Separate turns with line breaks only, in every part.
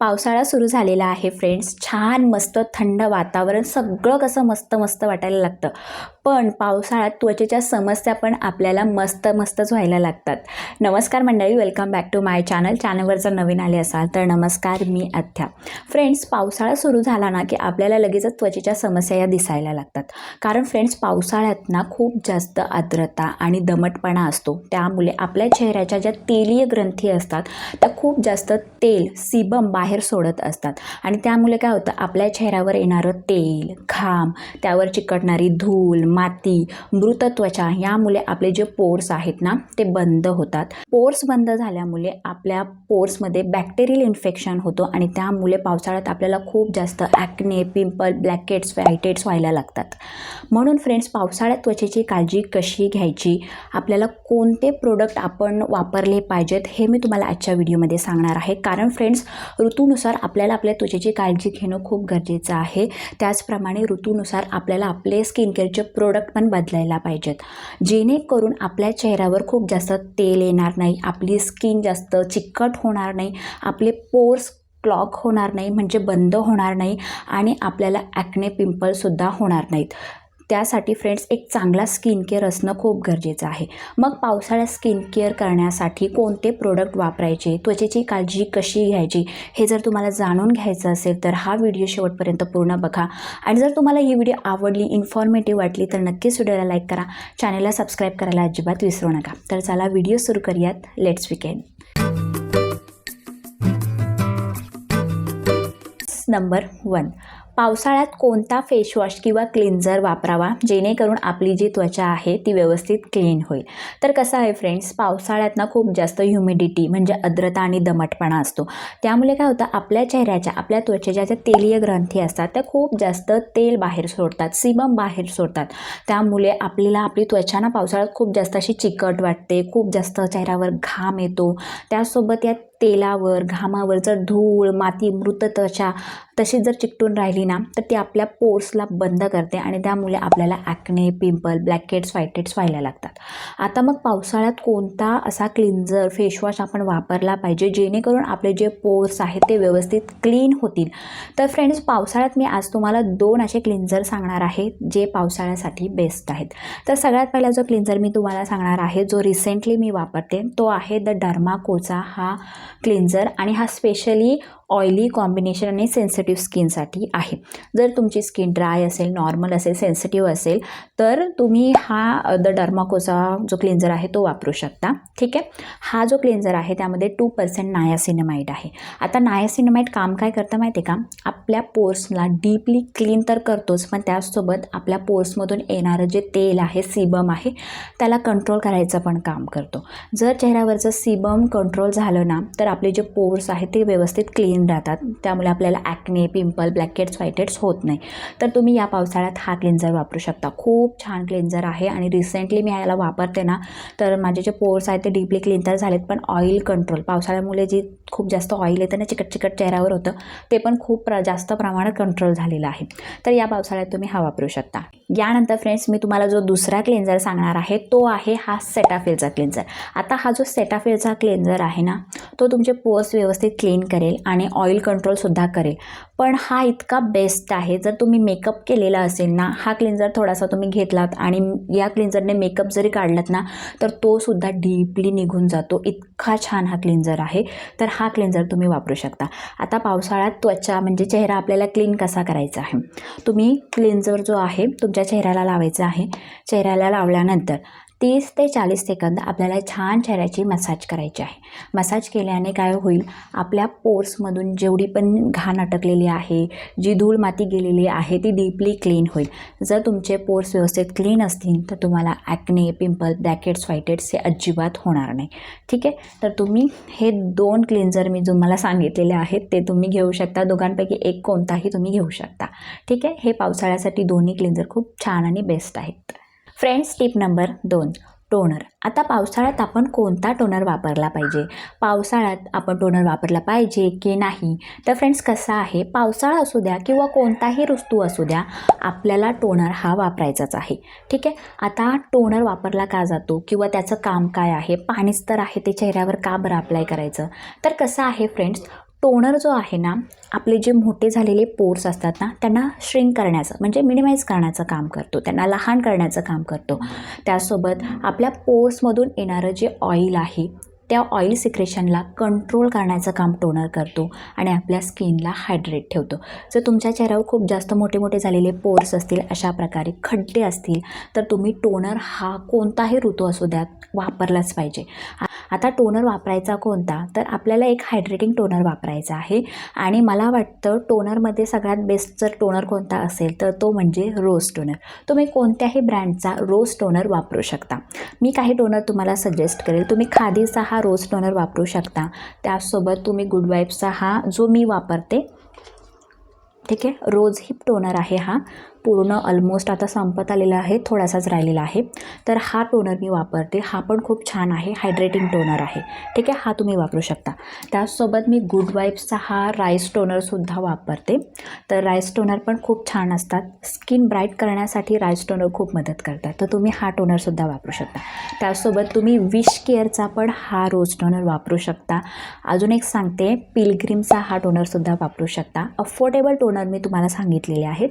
पावसाळा सुरू झालेला आहे फ्रेंड्स छान मस्त थंड वातावरण. सगळं कसं मस्त मस्त वाटायला लागतं. पण पावसाळ्यात त्वचेच्या समस्या पण आपल्याला मस्त मस्तच व्हायला लागतात. नमस्कार मंडळी welcome back to my channel चॅनलवर जर नवीन आले असाल तर नमस्कार मी अथ्या. फ्रेंड्स पावसाळा सुरू झाला ना की आपल्याला लगेचच त्वचेच्या समस्या या दिसायला लागतात. कारण फ्रेंड्स पावसाळ्यात ना खूप जास्त आर्द्रता आणि दमटपणा असतो. त्यामुळे आपल्या चेहऱ्याच्या ज्या तेलीय ग्रंथी असतात त्या खूप जास्त तेल सिबम बाहेर सोडत असतात. आणि त्यामुळे काय होतं? आपल्या चेहऱ्यावर येणारं तेल घाम त्यावर चिकटणारी धूल माती मृत त्वचा यामुळे आपले जे पोर्स आहेत ना ते बंद होतात. पोर्स बंद झाल्यामुळे आपल्या पोर्समध्ये बॅक्टेरियल इन्फेक्शन होतो आणि त्यामुळे पावसाळ्यात आपल्याला खूप जास्त ॲक्ने पिंपल ब्लॅकेट्स व्हायटेट्स व्हायला लागतात. म्हणून फ्रेंड्स पावसाळ्यात त्वचेची काळजी कशी घ्यायची? आपल्याला कोणते प्रोडक्ट आपण वापरले पाहिजेत हे मी तुम्हाला आजच्या व्हिडिओमध्ये सांगणार आहे. कारण फ्रेंड्स ऋतूनुसार आपल्याला आपल्या त्वचेची काळजी घेणं खूप गरजेचं आहे. त्याचप्रमाणे ऋतूनुसार आपल्याला आपले स्किन केअरचे प्रोडक्ट पण बदलायला पाहिजेत. जेणेकरून आपल्या चेहऱ्यावर खूप जास्त तेल येणार नाही आपली स्किन जास्त चिकट होणार नाही आपले पोर्स क्लॉक होणार नाही म्हणजे बंद होणार नाही आणि आपल्याला ॲक्ने पिंपलसुद्धा होणार नाहीत. त्यासाठी फ्रेंड्स एक चांगला स्किन केअर असणं खूप गरजेचं आहे. मग पावसाळ्यात स्किन केअर करण्यासाठी कोणते प्रोडक्ट वापरायचे? त्वचेची काळजी कशी घ्यायची? हे जर तुम्हाला जाणून घ्यायचं असेल तर हा व्हिडिओ शेवटपर्यंत पूर्ण बघा. आणि जर तुम्हाला ही व्हिडिओ आवडली इन्फॉर्मेटिव्ह वाटली तर नक्कीच व्हिडिओला लाईक करा. चॅनलला सबस्क्राईब करायला अजिबात विसरू नका. तर चला व्हिडिओ सुरू करूयात. लेट्स विकेंड नंबर वन पावसाळ्यात कोणता फेसवॉश किंवा क्लिन्झर वापरावा? जेणेकरून आपली जी त्वचा आहे ती व्यवस्थित क्लीन होईल. तर कसं आहे फ्रेंड्स पावसाळ्यात ना खूप जास्त ह्युमिडिटी म्हणजे आर्द्रता आणि दमटपणा असतो. त्यामुळे काय होतं आपल्या चेहऱ्याच्या आपल्या त्वचेच्या ज्या तेलीय ग्रंथी असतात त्या खूप जास्त तेल बाहेर सोडतात सिबम बाहेर सोडतात. त्यामुळे आपल्याला आपली त्वचा ना पावसाळ्यात खूप जास्त अशी चिकट वाटते खूप जास्त चेहऱ्यावर घाम येतो. त्यासोबत या तेलावर घामावर जर धूळ माती मृत त्वचा तशीच जर चिकटून राहिली ना तर ती आपल्या पोर्सला बंद करते आणि त्यामुळे आपल्याला ॲक्ने पिंपल ब्लॅकेट्स व्हायटेट्स व्हायला लागतात. आता मग पावसाळ्यात कोणता असा क्लिन्झर फेसवॉश आपण वापरला पाहिजे जेणेकरून आपले जे पोर्स आहेत ते व्यवस्थित क्लीन होतील? तर फ्रेंड्स पावसाळ्यात मी आज तुम्हाला दोन असे क्लिन्झर सांगणार आहे जे पावसाळ्यासाठी बेस्ट आहेत. तर सगळ्यात पहिला जो क्लिन्झर मी तुम्हाला सांगणार आहे जो रिसेंटली मी वापरते तो आहे द डर्माकोचा हा क्लिन्झर आणि हा स्पेशली ऑइली कॉम्बिनेशन आणि सेन्सिटिव्ह स्किनसाठी आहे. जर तुमची स्किन ड्राय असेल नॉर्मल असेल सेन्सिटिव्ह असेल तर तुम्ही हा द डर्माकोचा जो क्लिन्झर आहे तो वापरू शकता. ठीक आहे? हा जो क्लिन्झर आहे त्यामध्ये टू पर्सेंट नायासिनेमाईट आहे. आता नायासिनेमाईट काम काय करतं माहिती आहे का? आपल्या पोर्सला डीपली क्लीन तर करतोच पण त्याचसोबत आपल्या पोर्समधून येणारं जे तेल आहे सिबम आहे त्याला कंट्रोल करायचं पण काम करतो. जर चेहऱ्यावरचं सिबम कंट्रोल झालं ना तर आपले जे पोर्स आहेत ते व्यवस्थित क्लीन राहतात. त्यामुळे आपल्याला ॲक्ने पिंपल ब्लॅकेट्स व्हायटेट्स होत नाही. तर तुम्ही या पावसाळ्यात हा क्लेन्झर वापरू शकता. खूप छान क्लेन्झर आहे आणि रिसेंटली मी याला वापरते ना तर माझे जे पोर्स आहेत ते डीपली क्लीन तर झालेत पण ऑइल कंट्रोल पावसाळ्यामुळे जी खूप जास्त ऑइल येतं ना चिकट चिकट चेहऱ्यावर होतं ते पण खूप प्र जास्त प्रमाणात कंट्रोल झालेलं आहे. तर या पावसाळ्यात तुम्ही हा वापरू शकता. यानंतर फ्रेंड्स मी तुम्हाला जो दुसरा क्लेन्झर सांगणार आहे तो आहे हा सेटाफिलचा क्लेन्झर आता हा जो सेटाफिलचा क्लेन्झर आहे ना तो तुमचे पोर्स व्यवस्थित क्लीन करेल आणि ऑइल कंट्रोलसुद्धा करेल. पण हा इतका बेस्ट आहे जर तुम्ही मेकअप केलेला असेल ना हा क्लिन्झर थोडासा तुम्ही घेतलात आणि या क्लिन्झरने मेकअप जरी काढलात ना तर तो सुद्धा डीपली निघून जातो. इतका छान हा क्लिन्झर आहे तर हा क्लिन्झर तुम्ही वापरू शकता. आता पावसाळ्यात त्वचा म्हणजे चेहरा आपल्याला क्लीन कसा करायचा आहे? तुम्ही क्लिन्झर जो आहे तुमच्या चेहऱ्याला लावायचा आहे. चेहऱ्याला लावल्यानंतर तीस ते चाळीस सेकंद आपल्याला छान चेहऱ्याची मसाज करायची आहे. मसाज केल्याने काय होईल? आपल्या पोर्समधून जेवढी पण घाण अटकलेली आहे जी धूळ माती गेलेली आहे ती डीपली क्लीन होईल. जर तुमचे पोर्स व्यवस्थित क्लीन असतील तर तुम्हाला ॲक्ने पिंपल ब्लॅकेट्स व्हायटेट्स हे अजिबात होणार नाही. ठीक आहे? तर तुम्ही हे दोन क्लिन्झर मी तुम्हाला सांगितलेले आहेत ते तुम्ही घेऊ शकता. दोघांपैकी एक कोणताही तुम्ही घेऊ शकता. ठीक आहे? हे पावसाळ्यासाठी दोन्ही क्लिन्झर खूप छान आणि बेस्ट आहेत. फ्रेंड्स टिप नंबर दोन. टोनर आता पावसाळ्यात आपण कोणता टोनर वापरला पाहिजे? पावसाळ्यात आपण टोनर वापरला पाहिजे की नाही? तर फ्रेंड्स कसं आहे? पावसाळा असू द्या किंवा कोणताही ऋतू असू द्या आपल्याला टोनर हा वापरायचाच आहे. ठीक आहे? आता टोनर वापरला का जातो किंवा त्याचं काम काय आहे? पाणीच तर आहे ते चेहऱ्यावर का बरं अप्लाय करायचं? तर कसं आहे फ्रेंड्स टोनर जो आहे ना आपले जे मोठे झालेले पोर्स असतात ना त्यांना श्रिंक करण्याचं म्हणजे मिनिमाइज करण्याचं काम करतो. त्यांना लहान करण्याचं काम करतो. त्यासोबत आपल्या पोर्समधून येणारं जे ऑइल आहे त्या ऑइल सिक्रेशनला कंट्रोल करण्याचं काम टोनर करतो आणि आपल्या स्किनला हायड्रेट ठेवतो. जर तुमच्या चेहऱ्यावर खूप जास्त मोठे मोठे झालेले पोर्स असतील अशा प्रकारे खड्डे असतील तर तुम्ही टोनर हा कोणताही ऋतू असू द्यात वापरलाच पाहिजे. आता टोनर वापरायचा कोणता? तर आपल्याला एक हायड्रेटिंग टोनर वापरायचा आहे. आणि मला वाटतं टोनरमध्ये सगळ्यात बेस्ट जर टोनर कोणता असेल तर तो म्हणजे रोज टोनर तुम्ही कोणत्याही ब्रँडचा रोज टोनर वापरू शकता. मी काही टोनर तुम्हाला सजेस्ट करेल. तुम्ही खादीचा हा रोज टोनर वापरू शकता. त्यासोबत तुम्ही गुड वाईफचा हा जो मी वापरते ठीक आहे? रोज हिप टोनर आहे हा. पूर्ण ऑलमोस्ट आता संपत आलेला आहे थोडासाच राहिलेला आहे. तर हा टोनर मी वापरते. हा पण खूप छान आहे हायड्रेटिंग टोनर आहे. ठीक आहे? हा तुम्ही वापरू शकता. त्याचसोबत मी गुड वाईब्सचा हा राईस टोनरसुद्धा वापरते. तर राईस टोनर पण खूप छान असतात. स्किन ब्राईट करण्यासाठी राईस टोनर खूप मदत करतात. तर तुम्ही हा टोनरसुद्धा वापरू शकता. त्याचसोबत तुम्ही विश केअरचा पण हा रोज टोनर वापरू शकता. अजून एक सांगते पिलग्रीमचा हा टोनरसुद्धा वापरू शकता. अफोर्डेबल टोनर मी तुम्हाला सांगितलेले आहेत.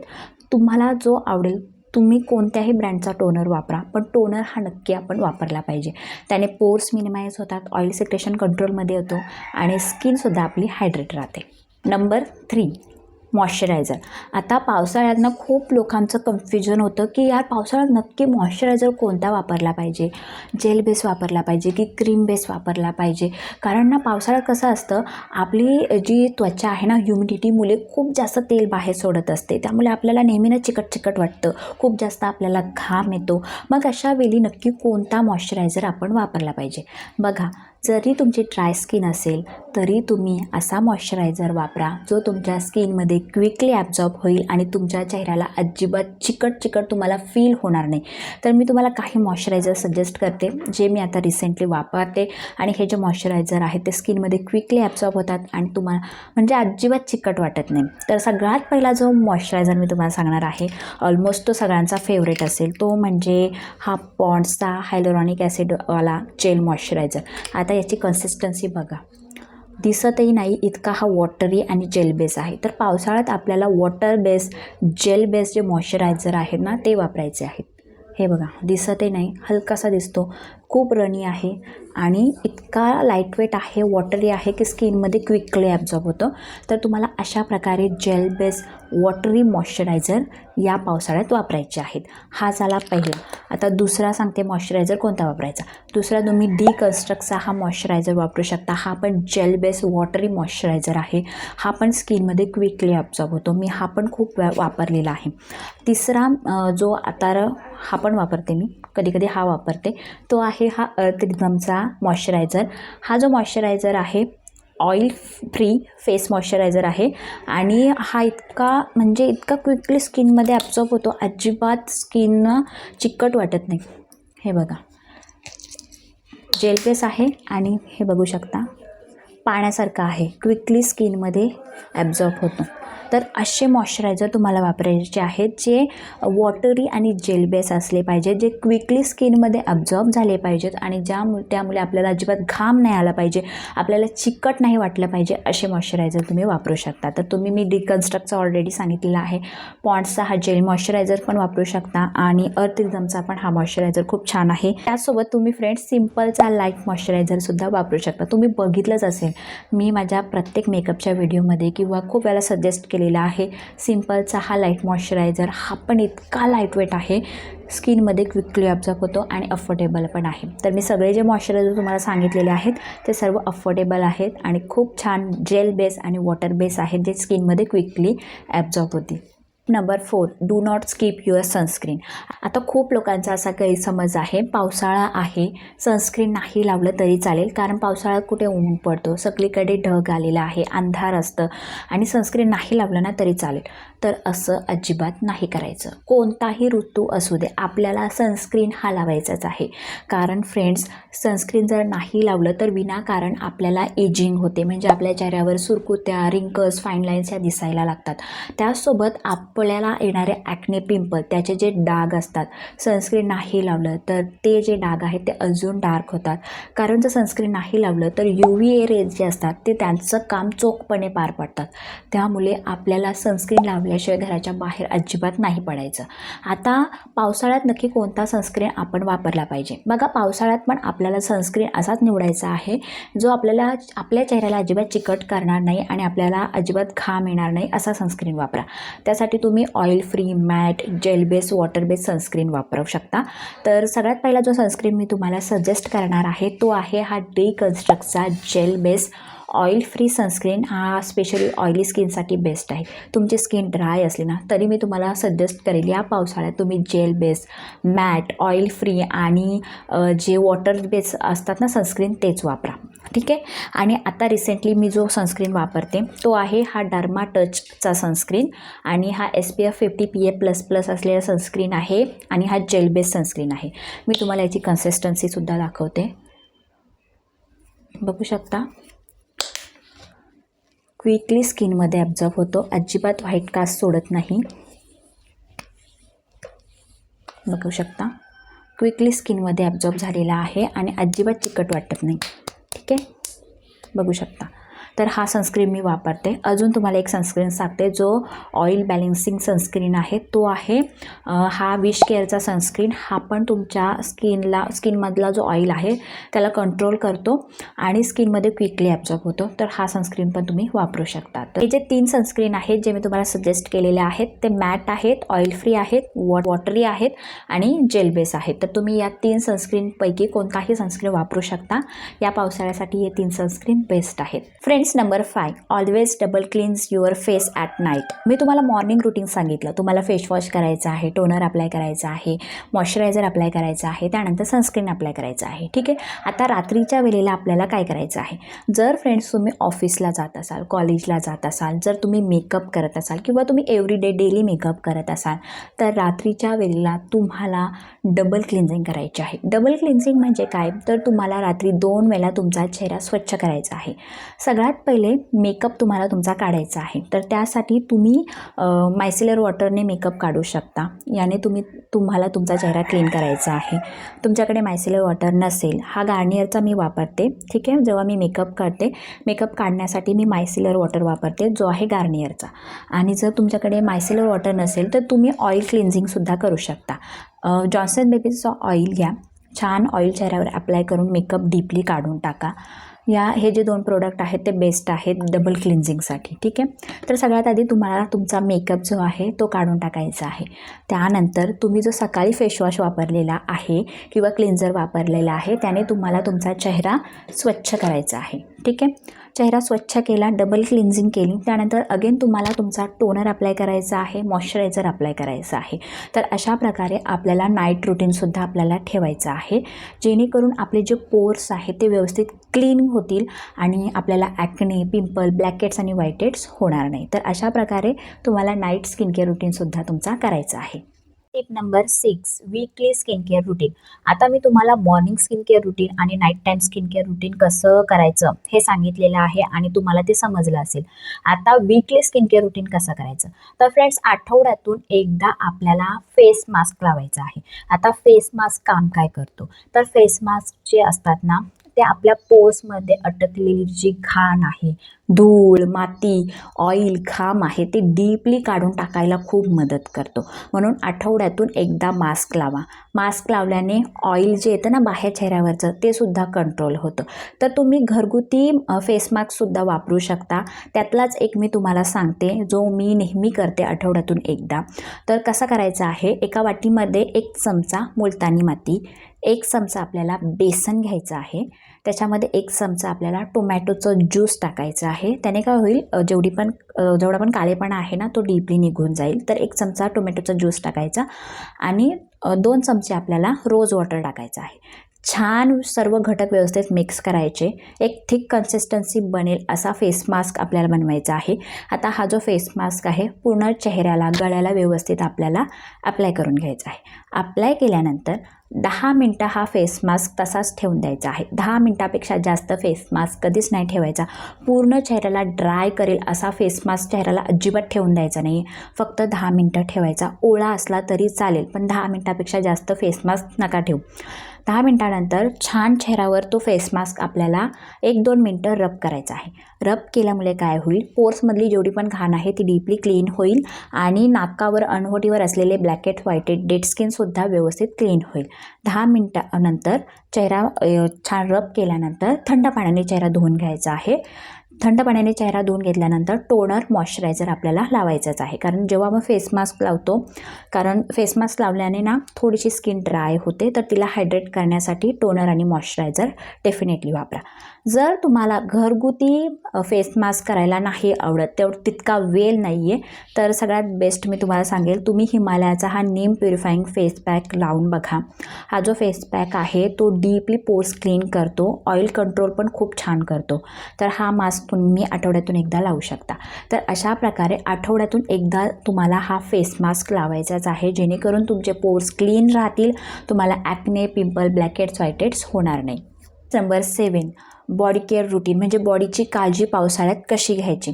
तुम्हाला जो आवडेल तुम्ही कोणत्याही ब्रँडचा टोनर वापरा पण टोनर हा नक्की आपण वापरला पाहिजे. त्याने पोर्स मिनिमाइज होतात ऑइल सिक्रेशन कंट्रोलमध्ये येतो आणि स्किनसुद्धा आपली हायड्रेट राहते. नंबर थ्री मॉइश्चरायझर आता पावसाळ्यात ना खूप लोकांचं कन्फ्युजन होतं की यार पावसाळ्यात नक्की मॉइश्चरायझर कोणता वापरला पाहिजे? जेल बेस वापरला पाहिजे की क्रीम बेस वापरला पाहिजे? कारण ना पावसाळ्यात कसं असतं आपली जी त्वचा आहे ना ह्युमिडिटीमुळे खूप जास्त तेल बाहेर सोडत असते. त्यामुळे आपल्याला नेहमी ना चिकट चिकट वाटतं. खूप जास्त आपल्याला घाम येतो. मग अशा वेळी नक्की कोणता मॉइश्चरायझर आपण वापरला पाहिजे? बघा जरी तुमची ड्राय स्किन असेल तरी तुम्ही असा मॉइश्चरायझर वापरा जो तुमच्या स्किनमध्ये क्विकली ॲब्झॉर्ब होईल आणि तुमच्या चेहऱ्याला अजिबात चिकट चिकट तुम्हाला फील होणार नाही. तर मी तुम्हाला काही मॉइश्चरायझर सजेस्ट करते जे मी आता रिसेंटली वापरते आणि हे जे मॉइश्चरायझर आहे ते स्किनमध्ये क्विकली ॲब्झॉर्ब होतात आणि तुम्हाला म्हणजे अजिबात चिकट वाटत नाही. तर सगळ्यात पहिला जो मॉइश्चरायझर मी तुम्हाला सांगणार आहे ऑलमोस्ट तो सगळ्यांचा फेवरेट असेल तो म्हणजे हा पॉन्ड्सचा हायलोरॉनिक ॲसिडवाला जेल मॉइश्चरायझर आता याची कन्सिस्टन्सी बघा. दिसतही नाही इतका हा वॉटरी आणि जेल बेस आहे. तर पावसाळ्यात आपल्याला वॉटर बेस जेल बेस जे मॉइश्चरायझर आहेत ना ते वापरायचे आहेत. हे बघा दिसतही नाही हलकासा दिसतो. खूप रनी आहे आणि इतका लाईटवेट आहे वॉटरी आहे की स्किनमध्ये क्विकली ॲब्झॉर्ब होतं. तर तुम्हाला अशा प्रकारे जेल बेस वॉटरी मॉइश्चरायझर या पावसाळ्यात वापरायचे आहेत. हा झाला पहिला. आता दुसरा सांगते मॉइश्चरायझर कोणता वापरायचा? दुसरा तुम्ही डी कन्स्ट्रक्टचा हा मॉइश्चरायझर वापरू शकता. हा पण जेल बेस वॉटरी मॉइश्चरायझर आहे. हा पण स्किनमध्ये क्विकली ॲब्झॉर्ब होतो. मी हा पण खूप वापरलेला आहे. तिसरा जो आता र- हा पण वापरते मी. कधी कधी हा वापरते. तो आहे हा अर्थिझमचा मॉइश्चरायझर हा जो मॉइश्चरायझर आहे ऑइल फ्री फेस मॉइश्चरायझर आहे. आणि हा इतका म्हणजे इतका क्विकली स्किनमध्ये ॲब्झॉर्ब होतो अजिबात स्किन चिकट वाटत नाही. हे बघा. जेल बेस आहे आणि हे बघू शकता. पाण्यासारखं आहे. क्विकली स्किनमध्ये ॲब्झॉर्ब होतं. तर असे मॉइश्चरायझर तुम्हाला वापरायचे आहेत जे वॉटरी आणि जेल बेस असले पाहिजेत जे क्विकली स्किनमध्ये ॲब्झॉर्ब झाले पाहिजेत आणि ज्यामुळे त्यामुळे आपल्याला अजिबात घाम नाही आला पाहिजे आपल्याला चिकट नाही वाटलं पाहिजे असे मॉइश्चरायझर तुम्ही वापरू शकता. तर तुम्ही मी डिकन्स्ट्रक्टचा ऑलरेडी सांगितलेला आहे. पॉन्ड्सचा हा जेल मॉइश्चरायझर पण वापरू शकता आणि अर्थिझमचा पण हा मॉइश्चरायझर खूप छान आहे. त्यासोबत तुम्ही फ्रेंड्स सिम्पलचा लाइट मॉइश्चरायझरसुद्धा वापरू शकता. तुम्ही बघितलंच असेल. मी माझ्या प्रत्येक मेकअपच्या व्हिडिओमध्ये किंवा खूप वेळा सजेस्ट केलेला आहे सिम्पलचा हा लाइट मॉइश्चरायझर हा पण इतका लाईटवेट आहे स्किनमध्ये क्विकली ऑब्झर्व होतो आणि अफोर्डेबल पण आहे. तर मी सगळे जे मॉइश्चरायझर तुम्हाला सांगितलेले आहेत ते सर्व अफोर्डेबल आहेत आणि खूप छान जेल बेस आणि वॉटर बेस आहेत जे स्किनमध्ये क्विकली ॲब्झॉर्ब होतील. Number four do not skip your sunscreen आता खूप लोकांचा असा गैरसमज आहे. पावसाळा आहे. सनस्क्रीन नाही लावलं तरी चालेल कारण पावसाळ्यात कुठे ऊन पडतो. सगळीकडे ढग आलेला आहे अंधार असतं. आणि सनस्क्रीन नाही लावलं ना तरी चालेल. तर असं अजिबात नाही करायचं. कोणताही ऋतू असू दे आपल्याला सनस्क्रीन हा लावायचाच आहे. कारण फ्रेंड्स सनस्क्रीन जर नाही लावलं तर विनाकारण आपल्याला एजिंग होते. म्हणजे आपल्या चेहऱ्यावर सुरकुत्या रिंकल्स फाईन लाईन्स ह्या दिसायला लागतात. त्यासोबत आपल्याला येणारे ॲक्ने पिंपल त्याचे जे डाग असतात सनस्क्रीन नाही लावलं तर ते जे डाग आहेत ते अजून डार्क होतात. कारण जर सनस्क्रीन नाही लावलं तर यू व्ही ए रेज जे असतात ते त्यांचं काम चोखपणे पार पाडतात. त्यामुळे आपल्याला सनस्क्रीन लावल्याशिवाय घराच्या बाहेर अजिबात नाही पडायचं. आता पावसाळ्यात नक्की कोणता सनस्क्रीन आपण वापरला पाहिजे? बघा पावसाळ्यात पण आपल्याला सनस्क्रीन असाच निवडायचा आहे जो आपल्याला आपल्या चेहऱ्याला अजिबात चिकट करणार नाही आणि आपल्याला अजिबात घाम येणार नाही असा सनस्क्रीन वापरा. त्यासाठी तुम्ही oil free matte gel base water base sunscreen वापरू शकता. तर सगळ्यात पहिला जो सनस्क्रीन मी तुम्हाला सजेस्ट करणार आहे तो आहे हा डी कन्स्ट्रक्टचा gel base oil free sunscreen हा स्पेशली ऑइली स्किनसाठी बेस्ट आहे. तुमची स्किन ड्राय असली ना तरी मी तुम्हाला सजेस्ट करेल या पावसाळ्यात तुम्ही gel base matte oil free आणि जे वॉटर बेस असतात ना सनस्क्रीन तेच वापरा. ठीक आहे? आणि आता रिसेंटली मी जो सनस्क्रीन वापरते तो आहे हा डर्मा टचचा सनस्क्रीन आणि हा S P F fifty P A plus plus असलेला सनस्क्रीन आहे आणि हा जेल बेस सनस्क्रीन आहे. मी तुम्हाला याची कन्सिस्टन्सीसुद्धा दाखवते. बघू शकता? क्विकली स्किनमध्ये ॲब्झॉर्ब होतो. अजिबात व्हाईट कास्ट सोडत नाही. बघू शकता. क्विकली स्किनमध्ये ॲब्झॉर्ब झालेला आहे आणि अजिबात चिकट वाटत नाही. ठीक आहे? बघू शकता. तर हा सनस्क्रीन मी वापरते. अजून तुम्हाला एक सनस्क्रीन सांगते जो ऑइल बॅलेन्सिंग सनस्क्रीन आहे तो आहे हा विश केअरचा सनस्क्रीन हा पण तुमच्या स्किनला स्किनमधला जो ऑइल आहे त्याला कंट्रोल करतो आणि स्किनमध्ये क्विकली ॲब्झॉर्ब होतो. तर हा सनस्क्रीन पण तुम्ही वापरू शकता. तर हे जे तीन सनस्क्रीन आहेत जे मी तुम्हाला सजेस्ट केलेले आहेत ते मॅट आहेत ऑइल फ्री आहेत वॉ वॉटरी आहेत आणि जेल बेस आहेत. तर तुम्ही या तीन सनस्क्रीनपैकी कोणताही सनस्क्रीन वापरू शकता. या पावसाळ्यासाठी हे तीन सनस्क्रीन बेस्ट आहेत. Friends number five always double cleanse your face at night मी तुम्हाला मॉर्निंग रुटीन सांगितलं. तुम्हाला फेस वॉश करायचं आहे टोनर अप्लाय करायचं आहे मॉइश्चरायझर अप्लाय करायचं आहे त्यानंतर सनस्क्रीन अप्लाय करायचं आहे. ठीक आहे? आता रात्रीच्या वेळेला आपल्याला काय करायचं आहे? जर फ्रेंड्स तुम्ही ऑफिसला जात असाल कॉलेजला जात असाल जर तुम्ही मेकअप करत असाल किंवा तुम्ही एव्हरी डे डेली मेकअप करत असाल तर रात्रीच्या वेळेला तुम्हाला डबल क्लिन्झिंग करायची आहे. डबल क्लिन्झिंग म्हणजे काय? तर तुम्हाला रात्री दोन वेळा तुमचा चेहरा स्वच्छ करायचा आहे. सगळ्यात पहिले मेकअप तुम्हाला तुमचा काढायचा आहे. तर त्यासाठी तुम्ही मायसिलर वॉटरने मेकअप काढू शकता. याने तुम्ही तुम्हाला तुमचा चेहरा क्लीन करायचा आहे. तुमच्याकडे मायसिलर वॉटर नसेल हा गार्नियरचा मी वापरते. ठीक आहे? जेव्हा मी मेकअप करते मेकअप काढण्यासाठी मी मायसिलर वॉटर वापरते जो आहे गार्नियरचा आणि जर तुमच्याकडे मायसिलर वॉटर नसेल तर तुम्ही ऑइल क्लिन्झिंगसुद्धा करू शकता. जॉन्सन बेबीचं ऑइल घ्या. छान ऑइल चेहऱ्यावर अप्लाय करून मेकअप डीपली काढून टाका. या हे जे दोन प्रोडक्ट आहेत ते बेस्ट आहेत डबल क्लिन्झिंगसाठी ठीक आहे? तर सगळ्यात आधी तुम्हाला तुमचा मेकअप जो आहे तो काढून टाकायचा आहे. त्यानंतर तुम्ही जो सकाळी फेसवॉश वापरलेला आहे किंवा क्लिन्झर वापरलेला आहे त्याने तुम्हाला तुमचा चेहरा स्वच्छ करायचा आहे. ठीक आहे? चेहरा स्वच्छ केला डबल क्लिन्झिंग केली. त्यानंतर अगेन तुम्हाला तुमचा टोनर अप्लाय करायचा आहे मॉइश्चरायझर अप्लाय करायचं आहे. तर अशा प्रकारे आपल्याला नाईट रुटीनसुद्धा आपल्याला ठेवायचं आहे. जेणेकरून आपले जे पोर्स आहेत ते व्यवस्थित क्लीन होतील आणि आपल्याला ॲक्ने पिंपल ब्लॅकेट्स आणि व्हाईटेट्स होणार नाही. तर अशा प्रकारे तुम्हाला नाईट स्किन केअर रुटीनसुद्धा तुमचा करायचा आहे. Tip number six weekly skin care routine आता मी तुम्हाला मॉर्निंग स्किन केअर रुटीन आणि night time skin care routine कसं करायचं हे सांगितलेलं आहे आणि तुम्हाला ते समजलं असेल. आता वीकली स्किन केअर रुटीन कसं करायचं? तर फ्रेंड्स आठवड्यातून एकदा आपल्याला फेस मास्क लावायचा आहे. आता फेस मास्क काम काय करतो? तर फेस मास्क जे असतात ना ते आपल्या पोर्समध्ये अटकलेली जी घाण आहे धूळ माती ऑइल घाम आहे ते डीपली काढून टाकायला खूप मदत करतो. म्हणून आठवड्यातून एकदा मास्क लावा. मास्क लावल्याने ऑइल जे येतं ना बाहेर चेहऱ्यावरचं ते सुद्धा कंट्रोल होतं. तर तुम्ही घरगुती फेस मास्कसुद्धा वापरू शकता. त्यातलाच एक मी तुम्हाला सांगते जो मी नेहमी करते आठवड्यातून एकदा. तर कसा करायचा आहे? एका वाटीमध्ये एक चमचा मुलतानी माती एक चमचा आपल्याला बेसन घ्यायचं आहे. त्याच्यामध्ये एक चमचा आपल्याला टोमॅटोचं ज्यूस टाकायचं आहे. त्याने काय होईल जेवढी पण जेवढा पण काळेपणा आहे ना तो डीपली निघून जाईल. तर एक चमचा टोमॅटोचा ज्यूस टाकायचा आणि दोन चमचे आपल्याला रोज वॉटर टाकायचं आहे. छान सर्व घटक व्यवस्थित मिक्स करायचे. एक थिक कन्सिस्टन्सी बनेल असा फेस मास्क आपल्याला बनवायचा आहे. आता हा जो फेस मास्क आहे पूर्ण चेहऱ्याला गळ्याला व्यवस्थित आपल्याला अप्लाय करून घ्यायचा आहे. अप्लाय केल्यानंतर दहा मिनटं हा फेस मास्क तसाच ठेवून द्यायचा आहे. दहा मिनटापेक्षा जास्त फेस मास्क कधीच नाही ठेवायचा. पूर्ण चेहऱ्याला ड्राय करेल असा फेस मास्क चेहऱ्याला अजिबात ठेवून द्यायचा नाही. फक्त दहा मिनटं ठेवायचा. ओळा असला तरी चालेल पण दहा मिनटापेक्षा जास्त फेस मास्क नका ठेवू. दहा मिनटानंतर छान चेहऱ्यावर तो फेस मास्क आपल्याला एक दोन मिनटं रब करायचा आहे. रब केल्यामुळे काय होईल? पोर्समधली जेवढी पण घाण आहे ती डीपली क्लीन होईल आणि नाकावर अणवटीवर असलेले ब्लॅकेट व्हाईटेड डेड स्किनसुद्धा व्यवस्थित क्लीन होईल. दहा मिनटानंतर चेहरा छान रब केल्यानंतर थंड पाण्याने चेहरा धुवून घ्यायचा आहे. थंड पाण्याने चेहरा धुवून घेतल्यानंतर टोनर मॉइश्चरायझर आपल्याला लावायचंच आहे. कारण जेव्हा आपण फेस मास्क लावतो कारण फेस मास्क लावल्याने ना थोडीशी स्किन ड्राय होते तर तिला हायड्रेट करण्यासाठी टोनर आणि मॉइश्चरायझर डेफिनेटली वापरा. जर तुम्हाला घरगुती फेस मास्क करायला नाही आवडत तेवढं तितका वेल नाही आहे तर सगळ्यात बेस्ट मी तुम्हाला सांगेल तुम्ही हिमालयाचा हा नीम प्युरिफाईंग फेस पॅक लावून बघा. हा जो फेस पॅक आहे तो डीपली पोर्स क्लीन करतो ऑइल कंट्रोल पण खूप छान करतो. तर हा मास्क तुम्ही आठवड्यातून एकदा लावू शकता. तर अशा प्रकारे आठवड्यातून एकदा तुम्हाला हा फेस मास्क लावायचाच आहे जेणेकरून तुमचे पोर्स क्लीन राहतील तुम्हाला ॲक्ने पिंपल ब्लॅकेट्स व्हायटेट्स होणार नाही. Number seven body care routine म्हणजे बॉडीची काळजी पावसाळ्यात कशी घ्यायची?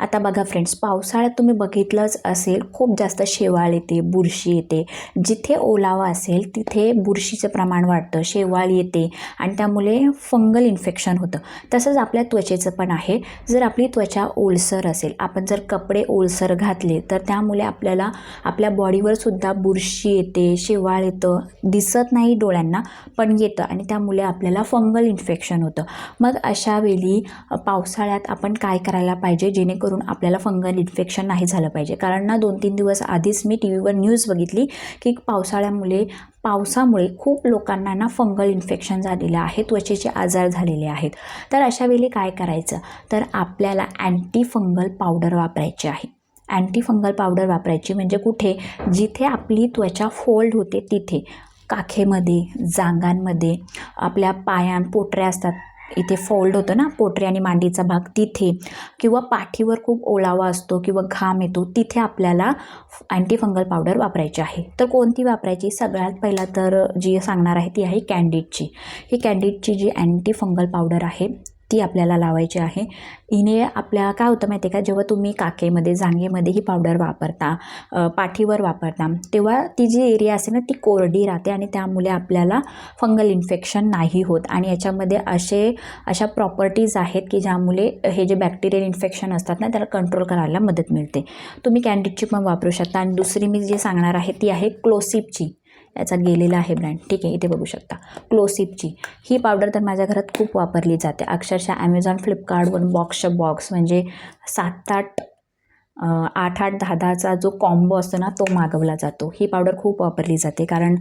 आता बघा फ्रेंड्स पावसाळ्यात तुम्ही बघितलंच असेल खूप जास्त शेवाळ येते बुरशी येते. जिथे ओलावा असेल तिथे बुरशीचं प्रमाण वाढतं शेवाळ येते आणि त्यामुळे फंगल इन्फेक्शन होतं. तसंच आपल्या त्वचेचं पण आहे. जर आपली त्वचा ओलसर असेल आपण जर कपडे ओलसर घातले तर त्यामुळे आपल्याला आपल्या बॉडीवर सुद्धा बुरशी येते शेवाळ येतं. दिसत नाही डोळ्यांना पण येतं आणि त्यामुळे आपल्याला फंगल इन्फेक्शन होतं. मग अशा वेळी पावसाळ्यात आपण काय करायला पाहिजे? जेणेकरून आपल्याला फंगल इन्फेक्शन नाही झालं पाहिजे. कारण ना दोन तीन दिवस आधीच मी टी व्हीवर न्यूज बघितली की पावसाळ्यामुळे पावसामुळे खूप लोकांना ना फंगल इन्फेक्शन झालेलं आहे त्वचेचे आजार झालेले आहेत. तर अशा वेळी काय करायचं? तर आपल्याला अँटी फंगल पावडर वापरायची आहे. अँटी फंगल पावडर वापरायची म्हणजे कुठे? जिथे आपली त्वचा फोल्ड होते तिथे. काखेमध्ये जांगांमध्ये आपल्या पायां पोटऱ्या असतात इथे फोल्ड होतं ना पोटरी आणि मांडीचा भाग तिथे किंवा पाठीवर खूप ओलावा असतो किंवा घाम येतो तिथे आपल्याला अँटी फंगल पावडर वापरायची आहे. तर कोणती वापरायची? सगळ्यात पहिला तर जी सांगणार आहे ती आहे कॅन्डिडची ही कॅन्डिडची जी अँटी फंगल पावडर आहे ती आपल्याला लावायची आहे. हिने आपल्या काय होतं माहिती आहे का जेव्हा तुम्ही काकेमध्ये जांगेमध्ये ही पावडर वापरता पाठीवर वापरता तेव्हा ती जी एरिया असते ना ती कोरडी राहते आणि त्यामुळे आपल्याला फंगल इन्फेक्शन नाही होत. आणि याच्यामध्ये असे अशा प्रॉपर्टीज आहेत की ज्यामुळे हे जे बॅक्टेरियल इन्फेक्शन असतात ना त्याला कंट्रोल करायला मदत मिळते. तुम्ही कॅन्डिडची पण वापरू शकता. आणि दुसरी मी जी सांगणार आहे ती आहे क्लोसिपची याचा गेलेला आहे ब्रँड ठीक आहे इथे बघू शकता. क्लोसिपची ही पावडर तर माझ्या घरात खूप वापरली जाते. अक्षरशः ॲमेझॉन फ्लिपकार्टवरून बॉक्सच्या बॉक्स म्हणजे सात आठ आठ आठ दहा दहाचा जो कॉम्बो असतो ना तो मागवला जातो. ही पावडर खूप वापरली जाते. कारण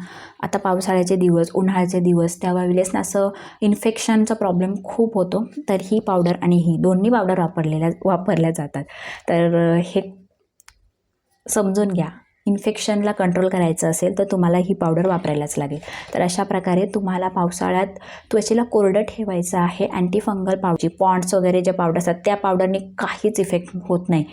आता पावसाळ्याचे दिवस उन्हाळ्याचे दिवस त्या वेळेस ना असं इन्फेक्शनचा प्रॉब्लेम खूप होतो. तर ही पावडर आणि ही दोन्ही पावडर वापरलेल्या वापरल्या जातात. तर हे समजून घ्या. इन्फेक्शनला कंट्रोल करायचं असेल तर तुम्हाला ही पावडर वापरायलाच लागेल. तर अशा प्रकारे तुम्हाला पावसाळ्यात त्वचेला कोरडं ठेवायचं आहे अँटीफंगल पावची पावडरची पॉन्ड्स वगैरे ज्या पावडर असतात त्या पावडरने काहीच इफेक्ट होत नाही.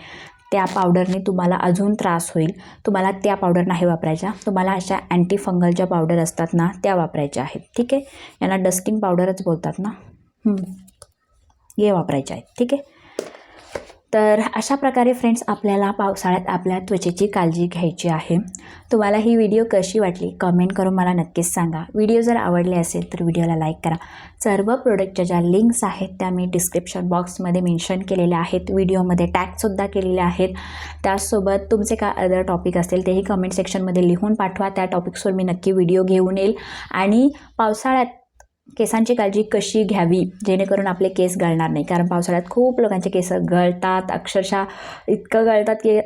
त्या पावडरने तुम्हाला अजून त्रास होईल. तुम्हाला त्या पावडर नाही वापरायच्या. तुम्हाला अशा अँटी फंगल ज्या पावडर असतात ना त्या वापरायच्या आहेत. ठीक आहे? यांना डस्टिंग पावडरच बोलतात ना? हे वापरायचे आहेत. ठीक आहे? तर अशा प्रकारे फ्रेंड्स आपल्याला पावसाळ्यात आपल्या त्वचेची काळजी घ्यायची आहे. तुम्हाला ही व्हिडिओ कशी वाटली कमेंट करून मला नक्कीच सांगा. व्हिडिओ जर आवडले असेल तर व्हिडिओला लाईक करा. सर्व प्रोडक्टच्या ज्या लिंक्स आहेत त्या मी डिस्क्रिप्शन बॉक्समध्ये मेन्शन केलेल्या आहेत. व्हिडिओमध्ये टॅगसुद्धा केलेले आहेत. त्याचसोबत तुमचे काय अदर टॉपिक असेल तेही कमेंट सेक्शनमध्ये लिहून पाठवा. त्या टॉपिक्सवर मी नक्की व्हिडिओ घेऊन येईल. आणि पावसाळ्यात केसांची काळजी कशी घ्यावी? जेणेकरून आपले केस गळणार नाही. कारण पावसाळ्यात खूप लोकांचे केस गळतात. अक्षरशः इतकं गळतात की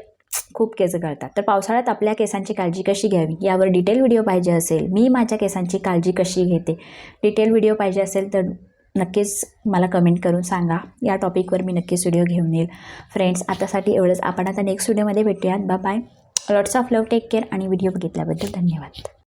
खूप केस गळतात. तर पावसाळ्यात आपल्या केसांची काळजी कशी घ्यावी? यावर डिटेल व्हिडिओ पाहिजे असेल. मी माझ्या केसांची काळजी कशी घेते? डिटेल व्हिडिओ पाहिजे असेल तर नक्कीच मला कमेंट करून सांगा. या टॉपिकवर मी नक्कीच व्हिडिओ घेऊन येईल. फ्रेंड्स आतासाठी एवढंच. आपण आता नेक्स्ट व्हिडिओमध्ये भेटूयात. Bye bye. Lots of love. Take care. आणि व्हिडिओ बघितल्याबद्दल धन्यवाद.